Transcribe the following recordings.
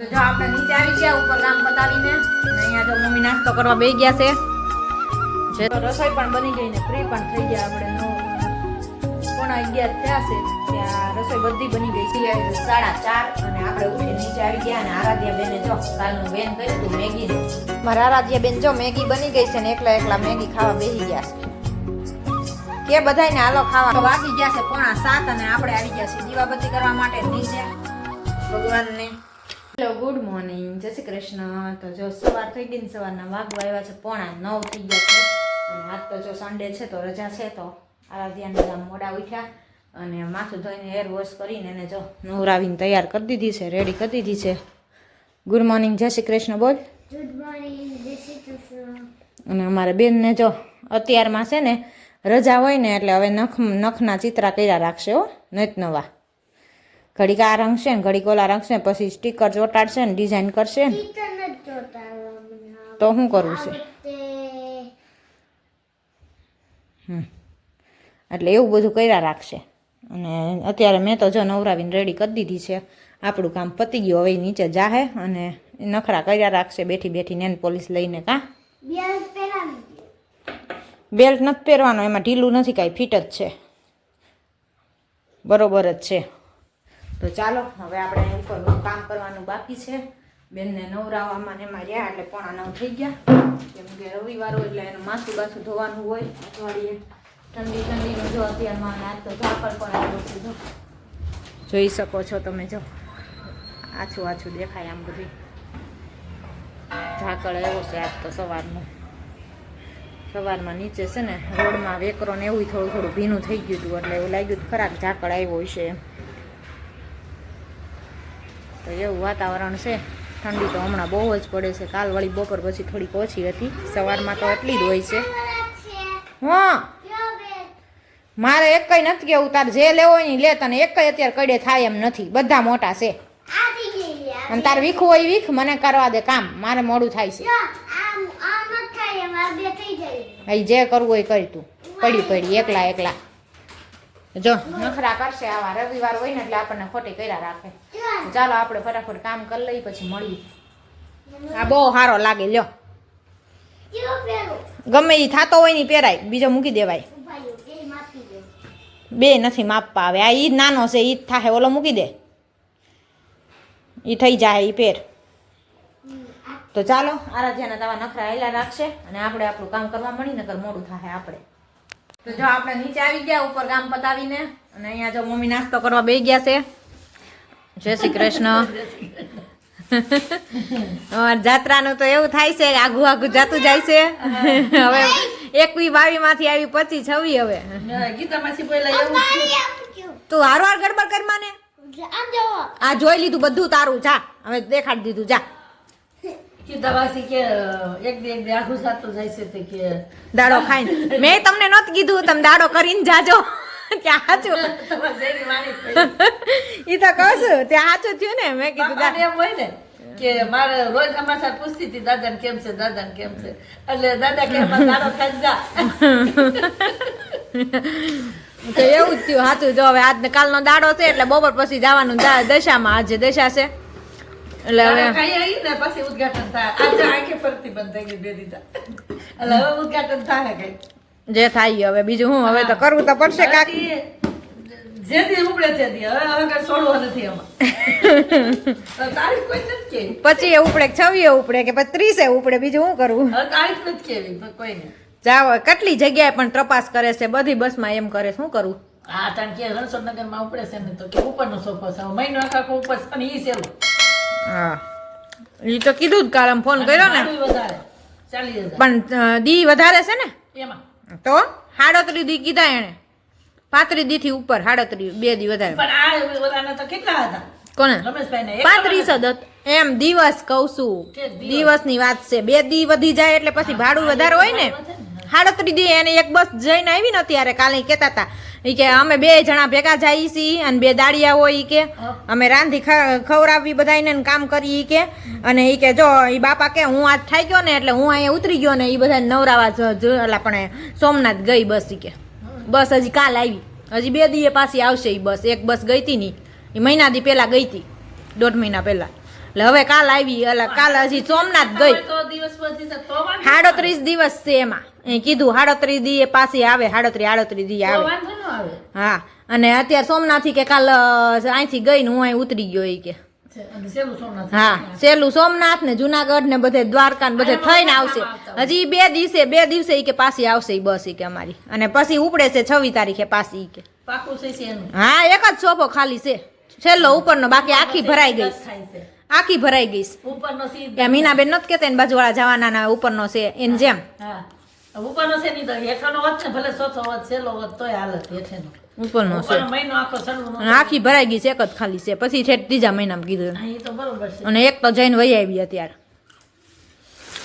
તો જો આપણે નીચે આવી ગયા ઉપર કામ પતાવીને અહીંયા જો મમ્મી નાસ્તો કરવા બેસી ગયા છે. જે રસોઈ પણ બની ગઈ ને ફ્રી પણ થઈ ગયા આપણે નો પોણા અગિયાર થયા છે, ત્યાં રસોઈ બધી બની ગઈ. છે સાડા ચાર અને આપણે ઉઠી નીચે આવી ગયા અને આરાધ્યા બેને જો કાલનું બેન કર્યું હતું, મેગી મારા આરાધ્યા બેન જો મેગી બની ગઈ છે ને એકલા એકલા મેગી ખાવા બેસી ગયા છે. કે બધાયને હાલો ખાવા. વાગી ગયા છે પોણા સાત અને આપણે આવી ગયા છીએ દીવાબત્તી કરવા માટે નીચે. ભગવાનને હેલો ગુડ મોર્નિંગ જય શ્રી કૃષ્ણ. તો જો સવાર થઈ ગઈ ને સવારના વાગવા આવ્યા છે પોણા નવ થઈ ગયા છે. અને આજ તો જો સન્ડે છે તો રજા છે તો આરાધ્યાને બધા મોડા ઉઠ્યા અને માથું ધોઈને હેર વોશ કરીને એને જો નવરાવીને તૈયાર કરી દીધી છે રેડી કરી દીધી છે. ગુડ મોર્નિંગ જય શ્રી કૃષ્ણ બોલ. ગુડ મોર્નિંગ જય શ્રી કૃષ્ણ. અને અમારે બેનને જો અત્યારમાં છે ને રજા હોય ને એટલે હવે નખ નખના ચિત્રા કર્યા રાખશે હો નત નવા. ઘડીક આ રંગશે ને ઘડીક ઓલા રંગશે ને પછી સ્ટીકર ચોટાડશે ને ડિઝાઇન કરશે ને. તો શું કરવું છે? એટલે એવું બધું કર્યા રાખશે. અને અત્યારે મેં તો જો નવરાવીને રેડી કરી દીધી છે. આપણું કામ પતી ગયું હવે નીચે જાહે અને નખરા કર્યા રાખશે બેઠી બેઠી નેન પોલીસ લઈને કાં. બેલ્ટ નથી પહેરવાનો એમાં ઢીલું નથી કાંઈ ફિટ જ છે. બરોબર જ છે. તો ચાલો, હવે આપણે ઉપર કામ કરવાનું બાકી છે. બેનને નવરાવવામાં ને એમાં રહ્યા એટલે પોણા નવ થઈ ગયા. કેમ કે રવિવાર હોય એટલે એનું માથું બાથું ધોવાનું હોય. અઠવાડિયે ઠંડી ઠંડીનું જો અત્યારમાં આજ તો ઝાકળ પણ આવ્યો છે જોઈ શકો છો તમે, જો. આછું આછું દેખાય આમ બધું ઝાકળ આવ્યો છે આજ તો સવારનું. સવારમાં નીચે છે ને, રોડમાં વેકરો ને એવું થોડું થોડું ભીનું થઈ ગયું હતું, એટલે એવું લાગ્યું ખરાક ઝાકળ આવ્યો હશે એમ. તો એવું વાતાવરણ છે. ઠંડી તો હમણાં બહુ જ પડે છે. કાલ વળી બપોર પછી થોડીક ઓછી હતી. સવારમાં તો એટલી જ હોય છે. હા? મારે એકય નથી કેવું તાર જે લેવો હોય ને લે તને. એકય અત્યારે કડે થાય એમ નથી. બધા મોટા છે. અને તાર વીખ હોય વીખ મને કરવા દે કામ. મારે મોડું થાય છે. જે કરવું હોય કરી તું. પડી પડી. એકલા એકલા. જો. નખરા કરશે આવા રવિવાર હોય ને એટલે આપણને ખોટી કર્યા રાખે. ચાલો આપણે ફટાફટ કામ કરી લઈએ, પછી મળીએ. આ બહુ સારો લાગે, લ્યો. ગમે એ થતો હોય ને પહેરાય, બીજો મૂકી દેવાય. બે નથી માપવા આવે. આ ઈ નાનો છે ઈ થાહે, ઓલો મૂકી દે. ઈ થઈ જાય ઈ પેર તો ચાલો, આરાધ્યાના તવા નખરા હેલા રાખશે અને આપણે આપણું કામ કરવા મળી, નકર મોડું થાય આપણે. તો જો આપણે નીચે આવી ગયા ઉપર કામ પતાવીને. અને અહીંયા જો મમ્મી નાસ્તો કરવા બે ગયા છે. જય શ્રી કૃષ્ણ. અમારે જાત્રાનું તો એવું થાય છે આઘું આઘું જાતું જાય છે. હવે એકવી બાવી માંથી આવી પચી છવી હવે. એવું. તું હાર વાર ગડબડ કર માને આ જોઈ લીધું બધું તારું. જા હવે દેખાડી દીધું. જા. દાડો ખાઈને. મેં તમને નહોતું કીધું તમે દાડો કરીને જાજો. ત્યાં. ઈ તો કહું છું ત્યાં સાચું થયું ને મેં કીધું એમ હોય ને કે મારે રોજ સમાચાર પૂછતી હતી દાદાને કેમ છે દાદાને કેમ છે? એટલે દાદા કે દાડો ખાઈ જા. તો એવું જ થયું હાચું જો હવે આજ કાલનો દાડો છે એટલે બપોર પછી જવાનું દશામાં. આજે દશા છે. એટલે હવે ખાઈ આવી ને પછી ઉદ્ઘાટન થાય આજે આંખે પરથી બંધ થઈ ગઈ બે દીધા એટલે હવે ઉદ્ઘાટન થાય કઈ જે થાય હવે બીજું હું હવે તો કરવું તો પડશે કાક જે દી ઉપડે તે દી હવે હવે કઈ છોડવું નથી એમાં તારીખ કોઈ નથી કેવી પછી એ ઉપડે કે છવીએ ઉપડે કે પછી ત્રીસે ઉપડે બીજું શું કરવું તારીખ નથી કેવી કોઈને જાવ કેટલી જગ્યાએ પણ તપાસ કરે છે બધી બસમાં એમ કરે શું કરવું આ તાણ કે રણછોડનગરમાં ઉપડે છે ને તો કે ઉપરનો સોફો છે મહિનો આખો ઉપર છે અને ઈ સેલું હા. એ તો કીધું જ કાલે ફોન કર્યો ને. પણ દી વધારે છે ને? એમાં. તો સાડત્રીસ દી કીધા એણે. પાંત્રીસ દી થી ઉપર સાડત્રીસ બે દી વધારે. કેટલા હતા? કોને? પાંત્રીસ જ એમ દિવસ કહું છું. દિવસ? દિવસની વાત છે. બે દી વધી જાય એટલે પછી ભાડું વધારે હોય ને. સાડત્રીસ દી એને એક બસ જઈને આવી ને ત્યારે કાલે કેતા હતા ઈ કે અમે બે જણા ભેગા જઈએ છીએ અને બે દાડિયા હોય એ કે. અમે રાંધી ખવડાવી ખવડાવવી બધાને કામ કરી કે. અને એ કે જો એ બાપા કે હું આજ થાય ગયો ને એટલે હું અહીંયા ઉતરી ગયો ને એ બધા નવરાવા જ- જ- અલા પણ સોમનાથ ગઈ બસ એ કે. બસ હજી કાલ આવી. હજી બે દીએ પાછી આવશે એ બસ. એક બસ ગઈ હતી નહીં એ મહિના દી પહેલાં ગઈ હતી દોઢ મહિના પહેલાં. એટલે હવે કાલ આવી એટલે કાલ હજી સોમનાથ ગઈ. સાડત્રીસ દિવસ છે એમાં. એ કીધું હાડત્રી દી એ પાછી આવે હાડત્રી હાડત્રી દી આવે. હા અને અત્યારે સોમનાથથી કે કાલ અહીંથી ગઈ ને હું અહીં ઉતરી ગયો એ કે. છે, સોમનાથ હા સેલું સોમનાથ ને જુનાગઢ ને બધે દ્વારકા ને બધે થઈને આવશે. હજી બે દિવસે બે દિવસે ઈ કે પાછી આવશે ઈ બસ ઈ કે અમારી. અને પછી ઉપડે છે છવ્વીસ તારીખે પાછી ઈ કે. છે હા એક જ સોફો ખાલી છે. છેલ્લો ઉપરનો બાકી આખી ભરાઈ ગઈ. છે. આખી ભરાઈ ગઈ કે મીનાબેન નથી કેતા એને બાજુવાળા જવાના ઉપરનો છે એની જેમ. ઉપરનો છે નહીં તો હેઠળનો વધ ને ભલે ચોથો વધ છેલ્લો વધ તોય હાલત હેઠેનો. ઉપરનો છે. મહિનો આખો સડવું આખી ભરાઈ ગઈ છે એક જ ખાલી છે. પછી છેઠ ત્રીજા મહિનામાં કીધું એ તો બરોબર છે. અને એક તો જઈને વહી આવી અત્યારે.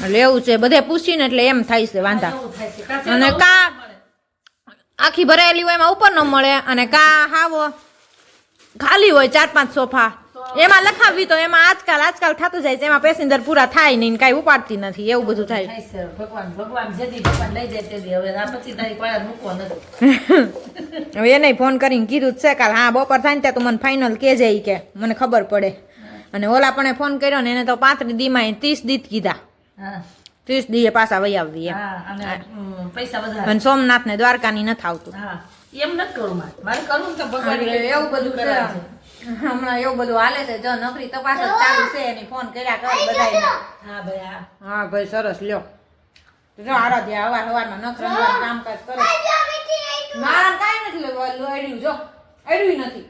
એટલે એવું છે બધે પૂછીને એટલે એમ થાય છે વાંધા. અને કા- આખી ભરાયેલી હોય એમાં ઉપર ન મળે અને કા હાવો. ખાલી હોય ચાર પાંચ સોફા. એમાં લખાવવી તો એમાં આજકાલ આજકાલ થતું જાય છે. એમાં પેસેન્જર પૂરા થાય નહીં કાંઈ ઉપાડતી નથી. એવું બધું થાય. ભગવાન ભગવાન જેથી ભગવાન લઈ જાય તેથી. હવે આ પછી તારી પાસે મૂકવો નથી. હવે એને ફોન કરીને કીધું જ છે કાલ હા બપોર થાય ને ત્યાં તું મને ફાઇનલ કે જાય કે. મને ખબર પડે. અને ઓલા પણ ફોન કર્યો ને એને તો પાંત્રીસ દીમાં ત્રીસ દીત કીધા. ત્રીસ દીએ પાછા વહી આવવી અને ઉમ, પૈસા વધારે. અને સોમનાથ ને દ્વારકાની નથી આવતું. એમ નથી કરવું મારે. કરવું તો ભગવાન એવું બધું છે. હમણાં એવું બધું હાલે છે જો નોકરી તપાસ જ ચાલુ છે એની ફોન કર્યા કરે બધાય હા ભાઈ હા. હા ભાઈ સરસ લ્યો. જો આરાધ્યા અવાર હવારમાં નખર કામકાજ કરે. મારા કાંઈ નથી અડ્યું જો. અડ્યું નથી.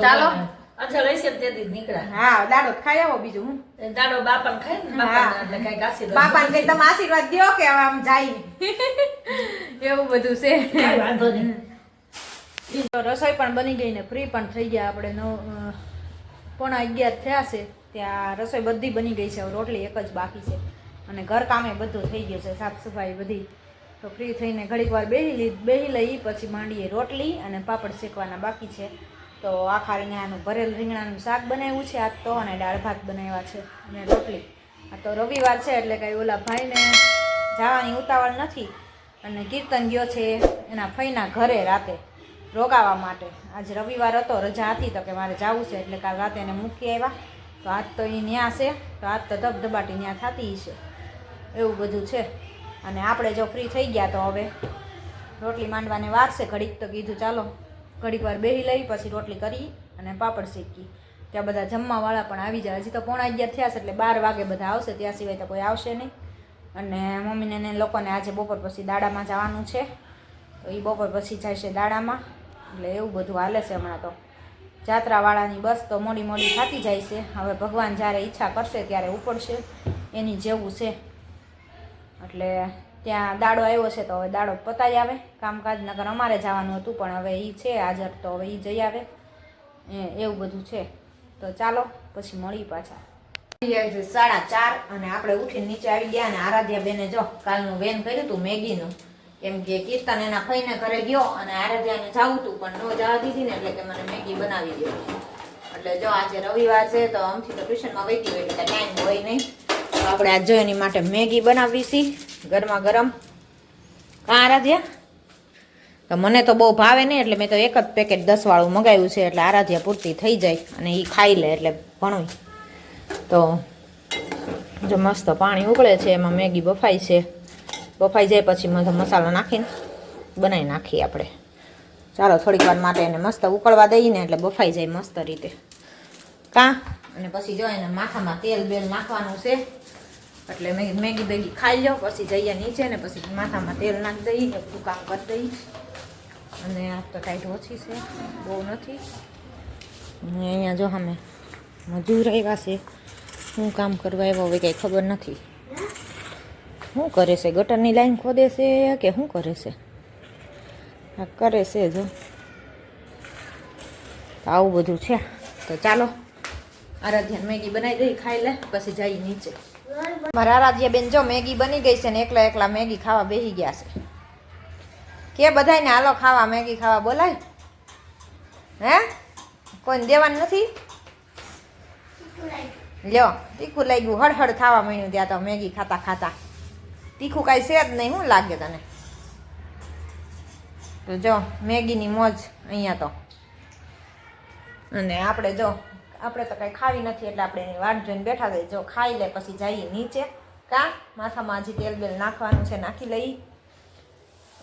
ચાલો. અચ્છા લઈ જ નીકળ્યા. હા દાડો ખાઈ આવો બીજું હું. દાડો બાપાને ખાય ને બાપાને એટલે કાંઈક આશીર્વાદ બાપાને કઈ તમે આશીર્વાદ દ્યો કે હવે આમ જાય એવું બધું છે. વાંધો નહીં. રસોઈ પણ બની ગઈ ને ફ્રી પણ થઈ ગયા. આપણે નવ પોણા અગિયાર થયા છે. ત્યાં રસોઈ બધી બની ગઈ છે. રોટલી એક જ બાકી છે. અને ઘર કામે બધું થઈ ગયું છે. સાફ સફાઈ બધી. તો ફ્રી થઈને ઘડીક વાર બેહી લી, બેહી લઈ પછી માંડીએ રોટલી અને પાપડ શેકવાના બાકી છે. તો આખા રીંગણાનું ભરેલ રીંગણાનું શાક બનાવ્યું છે આજ તો અને દાળ ભાત બનાવ્યા છે અને રોટલી. આ તો રવિવાર છે એટલે કાંઈ ઓલા ભાઈને જવાની ઉતાવળ નથી. અને કીર્તન ગયો છે એના ફઈના ઘરે રાતે. રોકાવા માટે. આજ રવિવાર હતો, રજા હતી તો કે મારે જવું છે, એટલે કાલ રાતે એને મૂકી આવ્યા. તો આજ તો એ ન્યા છે, તો આજ તો ધબધબાટી ન્યા થતી છે. એવું બધું છે. અને આપણે જો ફ્રી થઈ ગયા તો હવે રોટલી માંડવાને વારશે ઘડીક તો કીધું ચાલો. ઘડીક વાર બેહી લઈ, પછી રોટલી કરી અને પાપડ શેકી. ત્યાં બધા જમવાવાળા પણ આવી જાય. હજી તો પોણા અગિયાર થયા છે, એટલે બાર વાગે બધા આવશે. ત્યાં સિવાય તો કોઈ આવશે નહીં. અને મમ્મીને લોકોને આજે બપોર પછી દાડામાં જવાનું છે. તો એ બપોર પછી જાય છે દાડામાં. એટલે એવું બધું હાલે છે હમણાં તો. જાત્રાવાળાની બસ તો મોડી મોડી થતી જાય છે. હવે ભગવાન જ્યારે ઈચ્છા કરશે ત્યારે ઉપડશે. એની જેવું છે. એટલે ત્યાં દાડો આવ્યો છે તો હવે દાડો પતાઈ આવે. કામકાજ નગર અમારે જવાનું હતું, પણ હવે એ છે હાજર તો હવે એ જઈ આવે. એ, એવું બધું છે. તો ચાલો, પછી મળી પાછા. સાડા ચાર અને આપણે ઉઠીને નીચે આવી ગયા અને આરાધ્યા બેને જો કાલનું વેન કર્યું હતું મેગીનું. કેમ કે કીર્તન એના ફઈને ઘરે ગયો અને આરાધ્યાને જવું હતું, પણ ન જવા દીધી ને એટલે કે મને મેગી બનાવી દે એટલે જો આજે રવિવાર છે, તો આમથી તો ટ્યુશનમાં વહીતી હોય, એટલે ટાઈમ હોય નહીં. તો આપણે આજ એની માટે મેગી બનાવી છી, ગરમા ગરમ. કાં આરાધ્યા? તો મને તો બહુ ભાવે નહીં, એટલે મેં તો એક જ પેકેટ દસ વાળું મગાવ્યું છે, એટલે આરાધ્યા પૂરતી થઈ જાય અને એ ખાઈ લે એટલે ભણું. તો જો મસ્ત પાણી ઉકળે છે, એમાં મેગી બફાય છે. બફાઈ જાય પછી મસાલો નાખીને બનાવી નાખીએ આપણે. ચાલો, થોડીક વાર માટે એને મસ્ત ઉકળવા દઈએ ને એટલે બફાઈ જાય મસ્ત રીતે. કાં? અને પછી જો એને માથામાં તેલ બેલ નાખવાનું છે, એટલે મેગી બેગી ખાઈ લો પછી જઈએ નીચે ને પછી માથામાં તેલ નાખી દઈએ બધું કામ કરી દઈએ અને આ તો ટાઈટ ઓછી છે, બહુ નથી. અને અહીંયા જો અમે મજૂર આવ્યા છે શું કામ કરવા આવ્યા હોય કંઈ ખબર નથી. શું કરે છે? ગટરની લાઈન ખોદે છે કે શું કરે છે? આ કરે છે જો. આવું બધું છે. તો ચાલો આરાધ્યા મેગી બનાવી દઈ ખાઈ લે, પછી જઈ નીચે. મારા આરાધ્યા બેન જો મેગી બની ગઈ છે ને એકલા એકલા મેગી ખાવા બેસી ગયા છે. કે બધાયને હાલો ખાવા, મેગી ખાવા બોલાય? હે? કોઈને દેવાનું નથી? લ્યો, તીખું લાગ્યું, હળહળ ખાવા માંડ્યું ત્યાં તો મેગી ખાતા ખાતા. તીખું કાંઈ છે જ નહીં, શું લાગે તને? તો જો, મેગીની મોજ અહીંયા તો. અને આપણે જો, આપણે તો કાંઈ ખાવી નથી, એટલે આપણે એની વાટ જોઈને બેઠા થઈ જો, ખાઈ લે, પછી જઈએ નીચે. કા? માથામાં હજી તેલ બેલ નાખવાનું છે, નાખી લઈ.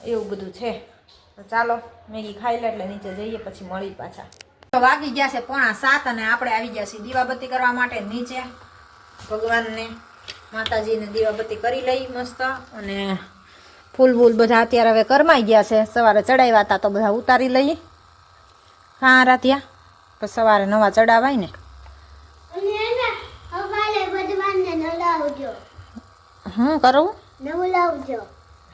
એવું બધું છે. તો ચાલો, મેગી ખાઈ લે, એટલે નીચે જઈએ, પછી મળી પાછા. તો વાગી ગયા છે પોણા સાત અને આપણે આવી ગયા છીએ દીવાબત્તી કરવા માટે નીચે. ભગવાનને માતાજીને દીવાબત્તી કરી લઈ મસ્ત અને ફૂલ ફૂલ બધા અત્યારે હવે કરમાઈ ગયા છે. સવારે ચડાવ્યા હતા તો બધા ઉતારી લઈએ. હારા ત્યાં પછી સવારે નવા ચડાવાય ને. હું કરું?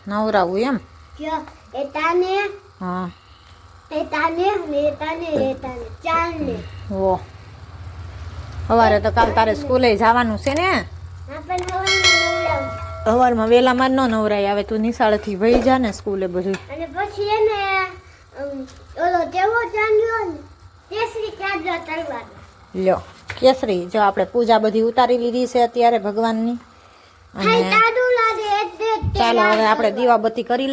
નવરાવું એમ? જો એ તાને હા. એ તાને ને એ તાને એ તાને. ચાલને. ઓ સવારે તો કાલ તારે સ્કૂલે જવાનું છે ને. સવારમાં વેલામાં ન નવરાય આવે તું નિશાળેથી વહી જા ને સ્કૂલે બધું. અને પછી એને ઓલો જેવો ચાંદલો કેસરી ચાંદલો તરવાનો લ્યો કેસરી જો આપણે પૂજા બધી ઉતારી લીધી છે અત્યારે ભગવાનની. અને ચાલો હવે આપણે દીવાબત્તી કરી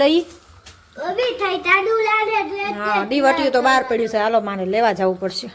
હા દીવટિયું તો બહાર પડ્યું છે. હાલો મારે લેવા જવું પડશે.